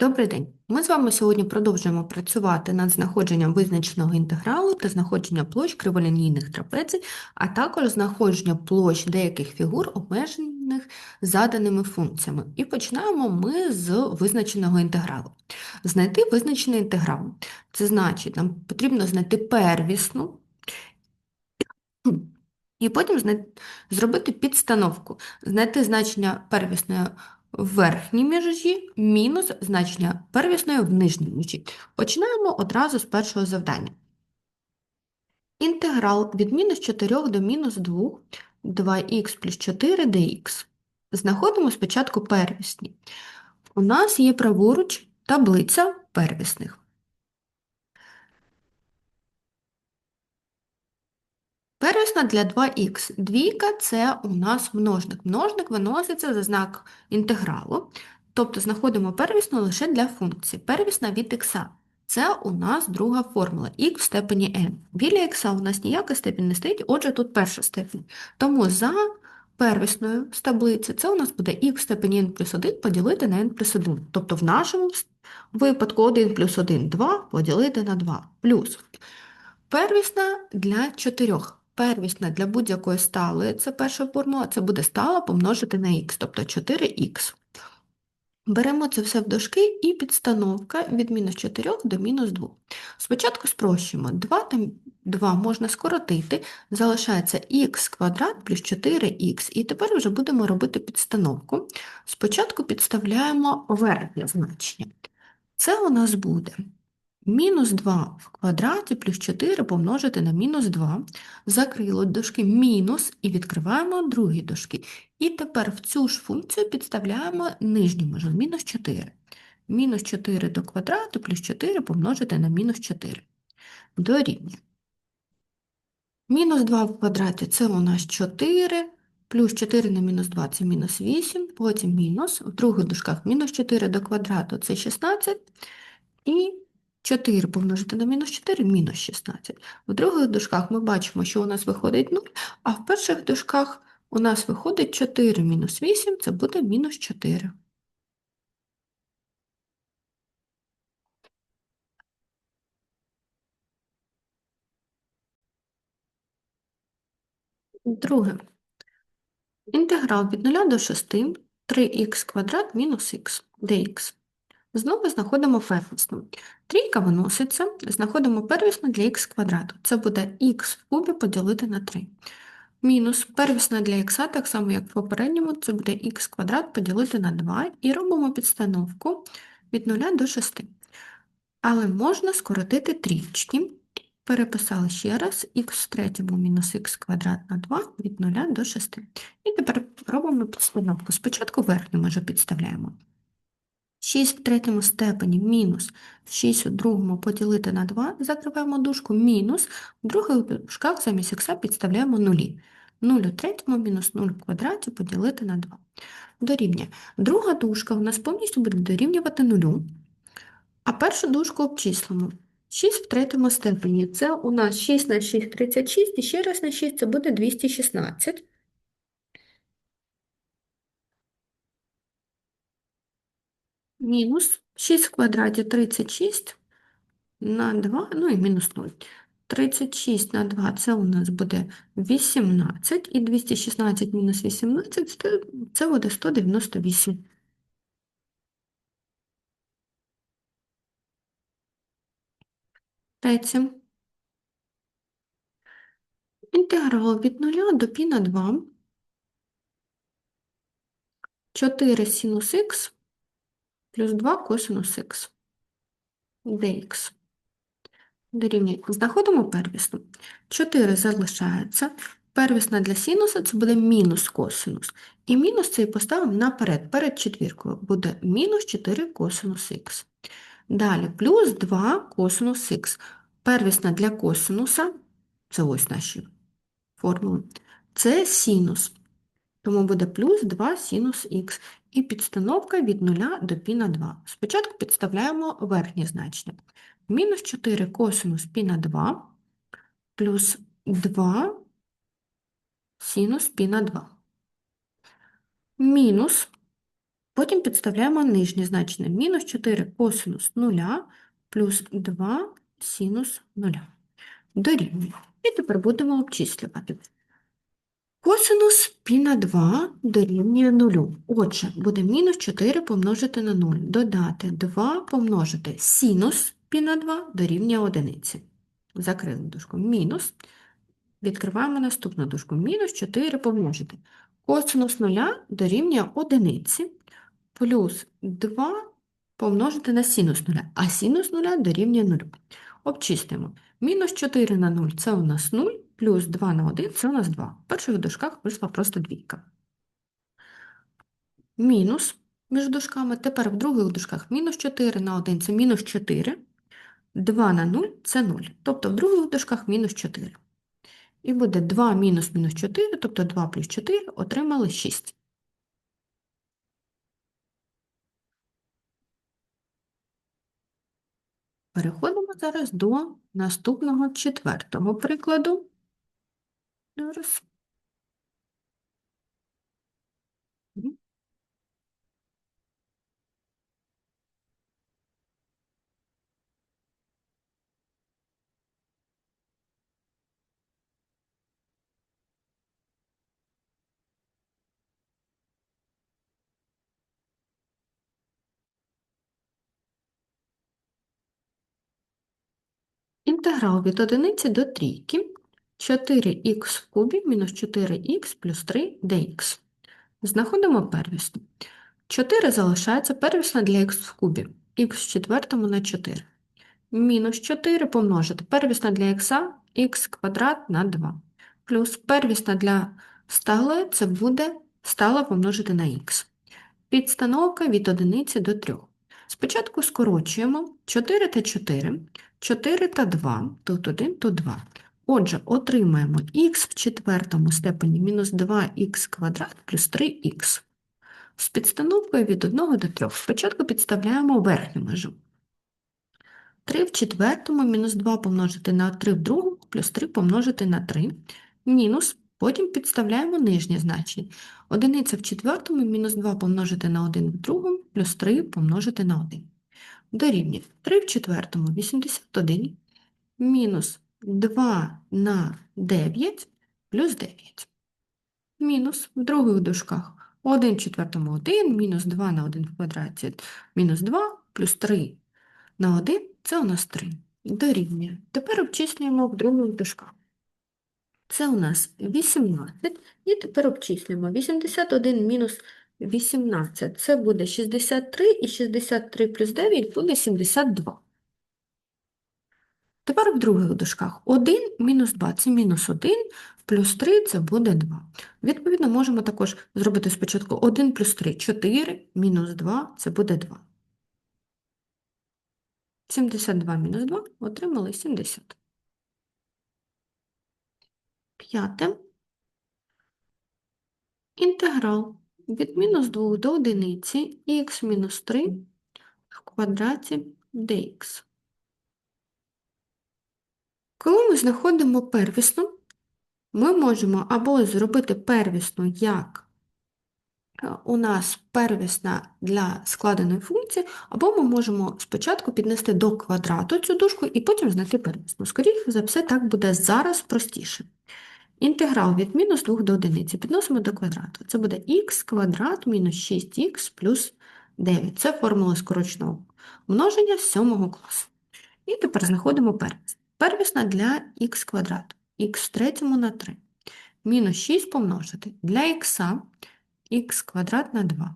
Добрий день. Ми з вами сьогодні продовжуємо працювати над знаходженням визначеного інтегралу та знаходження площ криволінійних трапецій, а також знаходження площ деяких фігур, обмежених заданими функціями. І починаємо ми з визначеного інтегралу. Знайти визначений інтеграл. Це значить, нам потрібно знайти первісну і потім зробити підстановку, знайти значення первісної в верхній межі мінус значення первісної в нижній межі. Починаємо одразу з першого завдання. Інтеграл від мінус 4 до мінус 2, 2х плюс 4 dx. Знаходимо спочатку первісні. У нас є праворуч таблиця первісних. Первісна для 2х. Двійка – це у нас множник. Множник виноситься за знак інтегралу, тобто знаходимо первісну лише для функції. Первісна від х. Це у нас друга формула х в степені n. Біля х у нас ніяка степінь не стоїть, отже, тут перша степінь. Тому за первісною з таблиці це у нас буде х в степені n плюс 1 поділити на n плюс 1. Тобто в нашому випадку 1 плюс 1 – 2 поділити на 2. Плюс Первісна для чотирьох. Первісна для будь-якої сталої, це перша формула, це буде стала помножити на х, тобто 4х. Беремо це все в дужки і підстановка від мінус 4 до мінус 2. Спочатку спрощуємо. 2 та 2 можна скоротити, залишається х квадрат плюс 4х. І тепер вже будемо робити підстановку. Спочатку підставляємо верхнє значення. Це у нас буде Мінус 2 в квадраті плюс 4 помножити на мінус 2. Закрило дужки мінус і відкриваємо другі дужки. І тепер в цю ж функцію підставляємо нижню межу мінус 4. Мінус 4 до квадрату плюс 4 помножити на мінус 4. Дорівнює. Мінус 2 в квадраті це у нас 4, плюс 4 на мінус 2 це мінус 8, потім мінус, в других дужках мінус 4 до квадрату це 16, і 4 помножити на мінус 4 – мінус 16. В других дужках ми бачимо, що у нас виходить 0, а в перших дужках у нас виходить 4 мінус 8, це буде мінус 4. Друге. Інтеграл від 0 до 6, 3х квадрат мінус х, dx. Знову знаходимо первісну. Трійка виноситься, знаходимо первісну для х квадрату. Це буде х в кубі поділити на 3. Мінус первісна для х, так само, як в попередньому, це буде х квадрат поділити на 2 і робимо підстановку від 0 до 6. Але можна скоротити трічки. Переписали ще раз х в третьому мінус х квадрат на 2 від 0 до 6. І тепер робимо підстановку. Спочатку верхню межу підставляємо. 6 в третьому степені мінус 6 у другому поділити на 2, закриваємо дужку, мінус, в других дужках замість х підставляємо нулі. 0 у третьому мінус 0 в квадраті поділити на 2. Дорівнює. Друга дужка у нас повністю буде дорівнювати нулю, а першу дужку обчислимо. 6 в третьому степені. Це у нас 6 на 6 – 36, і ще раз на 6 це буде 216. Мінус 6 в квадраті 36 на 2, ну і мінус 0. 36 на 2 це у нас буде 18, і 216 мінус 18 це- буде 198. Третє. Інтеграл від 0 до пі на 2. 4 синус х плюс 2 косинус х. dx. Дорівнює. Знаходимо первісну. 4 залишається. Первісна для синуса це буде мінус косинус. І мінус цей поставимо наперед, перед четвіркою. Буде мінус 4 косинус х. Далі плюс 2 косинус х. Первісна для косинуса, це ось наші формули, це синус. Тому буде плюс 2 синус х. І підстановка від 0 до пі на 2. Спочатку підставляємо верхнє значення. Мінус 4 косинус пі на 2 плюс 2 синус пі на 2. Мінус Потім підставляємо нижнє значення. Мінус 4 косинус 0 плюс 2 синус 0. Дорівнює. І тепер будемо обчислювати. Косинус пі на 2 дорівнює 0. Отже, буде мінус 4 помножити на 0. Додати 2 помножити синус пі на 2 дорівнює 1. Закрили дужку. Мінус. Відкриваємо наступну дужку. Мінус 4 помножити. Косинус 0 дорівнює 1 плюс 2 помножити на синус 0, а синус 0 дорівнює 0. Обчистимо. Мінус 4 на 0 – це у нас 0, плюс 2 на 1 – це у нас 2. В перших дужках вийшла просто двійка. Мінус між дужками. Тепер в других дужках мінус 4 на 1 – це мінус 4, 2 на 0 – це 0. Тобто в других дужках мінус 4. І буде 2 мінус мінус 4, тобто 2 плюс 4 отримали 6. Переходимо зараз до наступного четвертого прикладу. Зараз. Інтеграл від одиниці до трійки 4х в кубі мінус 4х плюс 3 dx. Знаходимо первісну. 4 залишається первісна для х в кубі. х в четвертому на 4. Мінус 4 помножити первісна для х х квадрат на 2. Плюс первісна для сталої це буде стала помножити на х. Підстановка від одиниці до 3. Спочатку скорочуємо 4 та 4, 4 та 2, тут 1, тут 2. Отже, отримаємо х в четвертому степені мінус 2х квадрат плюс 3х. З підстановкою від 1 до 3. Спочатку підставляємо верхню межу. 3 в четвертому мінус 2 помножити на 3 в другому плюс 3 помножити на 3 мінус, потім підставляємо нижнє значення. Одиниця в четвертому мінус 2 помножити на 1 в другому плюс 3 помножити на 1. Дорівнює 3 в четвертому 81 мінус 2 на 9 плюс 9. Мінус в других дужках 1 в четвертому 1, мінус 2 на 1 в квадраті мінус 2 плюс 3 на 1 це у нас 3. Дорівнює. Тепер обчислюємо в других дужках. Це у нас 18. І тепер обчислюємо. 81 мінус 18 це буде 63, і 63 плюс 9 буде 72. Тепер в других дужках 1 мінус 2 це мінус 1, плюс 3 це буде 2. Відповідно, можемо також зробити спочатку 1 плюс 3 4, мінус 2 це буде 2. 72 мінус 2 отримали 70. П'яте. Інтеграл від мінус 2 до одиниці х мінус 3 в квадраті dx. Коли ми знаходимо первісну, ми можемо або зробити первісну як е, у нас первісна для складеної функції, або ми можемо спочатку піднести до квадрату цю дужку і потім знайти первісну. Скоріше за все, так буде зараз простіше. Інтеграл від мінус 2 до 1 підносимо до квадрату. Це буде х квадрат мінус 6х плюс 9. Це формула скороченого множення з 7 класу. І тепер знаходимо первісну. Первісна для х квадрат. х в третьому на 3. Мінус 6 помножити. Для х х квадрат на 2.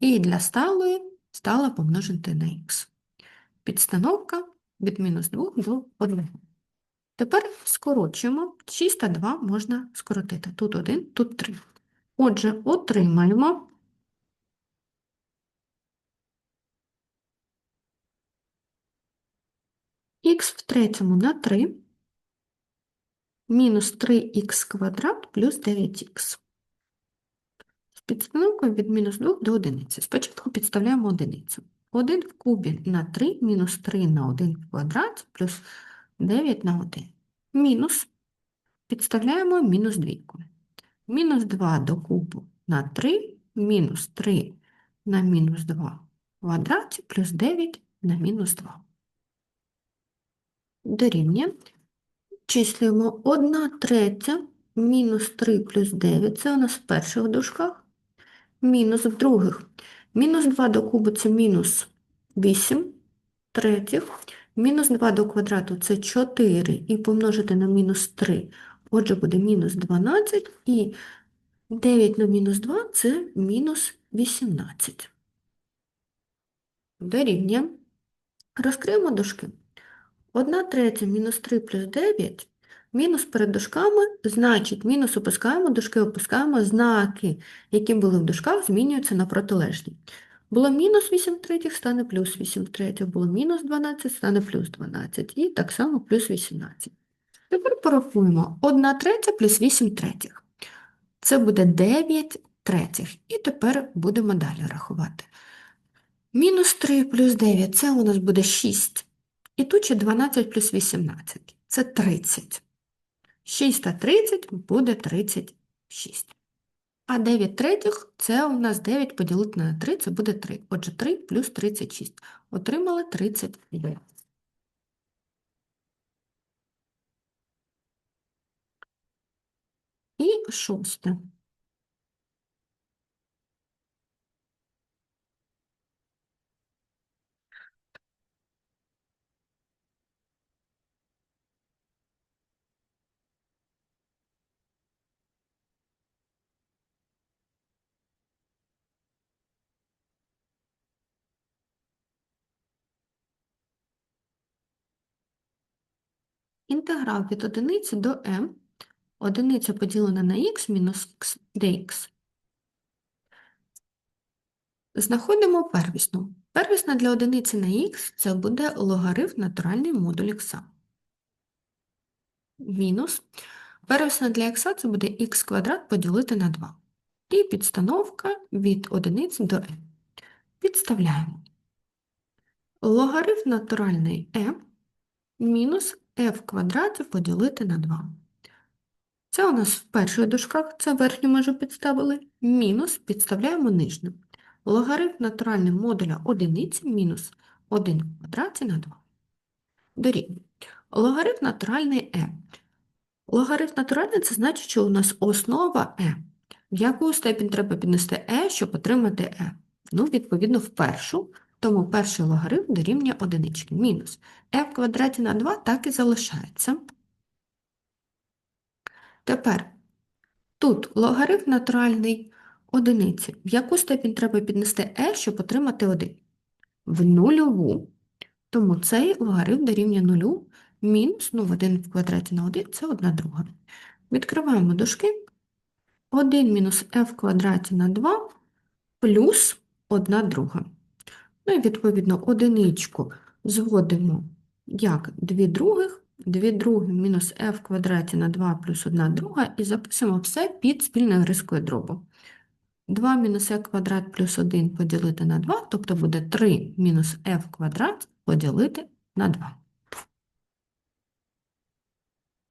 І для сталої стала помножити на х. Підстановка від мінус 2 до 1. Тепер скорочуємо. 6 та 2 можна скоротити. Тут 1, тут 3. Отже, отримаємо х в третьому на 3 мінус 3х квадрат плюс 9х. З підстановкою від мінус 2 до 1. Спочатку підставляємо одиницю. 1 в кубі на 3 мінус 3 на 1 в квадраті плюс 9 на 1. Мінус підставляємо мінус двійку. Мінус 2 до кубу на 3, мінус 3 на мінус 2 в квадраті плюс 9 на мінус 2. Дорівнює. Числюємо 1 третя мінус 3 плюс 9, це у нас в перших дужках, мінус в других. Мінус 2 до кубу це мінус 8 третіх, мінус 2 до квадрату це 4 і помножити на мінус 3, отже буде мінус 12 і 9 на мінус 2 це мінус 18. Дорівнює. Розкриємо дужки. 1 третя мінус 3 плюс 9, мінус перед дужками, значить, мінус опускаємо, дужки опускаємо, знаки, які були в дужках, змінюються на протилежні. Було мінус 8 третіх, стане плюс 8 третіх, було мінус 12, стане плюс 12, і так само плюс 18. Тепер порахуємо 1 третя плюс 8 третіх. Це буде 9 третіх. І тепер будемо далі рахувати. Мінус 3 плюс 9 це у нас буде 6. І тут ще 12 плюс 18. Це 30. 6 та 30 буде 36. А 9 третіх це у нас 9 поділити на 3, це буде 3. Отже, 3 плюс 36. Отримали 39. І шосте. Інтеграл від одиниці до m. Одиниця поділена на х мінус х dx. Знаходимо первісну. Первісна для одиниці на х це буде логарифм натуральний модуль х. Мінус. Первісна для х це буде х квадрат поділити на 2. І підстановка від одиниці до m. Підставляємо. Логарифм натуральний m мінус f в квадраті поділити на 2. Це у нас в перших дужках, це верхню межу підставили, мінус підставляємо нижню. Логарифм натуральний модуля одиниці мінус 1 в квадраті на 2. Дорівнює. Логарифм натуральний e. Логарифм натуральний – це значить, що у нас основа e. В яку степінь треба піднести e, щоб отримати e? Ну, відповідно, в першу, тому перший логарифм дорівнює одинички. Мінус e в квадраті на 2 так і залишається. Тепер тут логарифм натуральний одиниці. В яку степінь треба піднести e, щоб отримати 1? В нульову. Тому цей логарифм дорівнює нулю мінус, ну, 1 в квадраті на 1 – це 1 друга. Відкриваємо дужки. 1 мінус f в квадраті на 2 плюс 1 друга. Ну і, відповідно, одиничку зводимо як 2 других, 2 другі мінус f квадраті на 2 плюс 1 друга, і записуємо все під спільною рискою дробу. 2 мінус e квадрат плюс 1 поділити на 2, тобто буде 3 мінус f квадрат поділити на 2.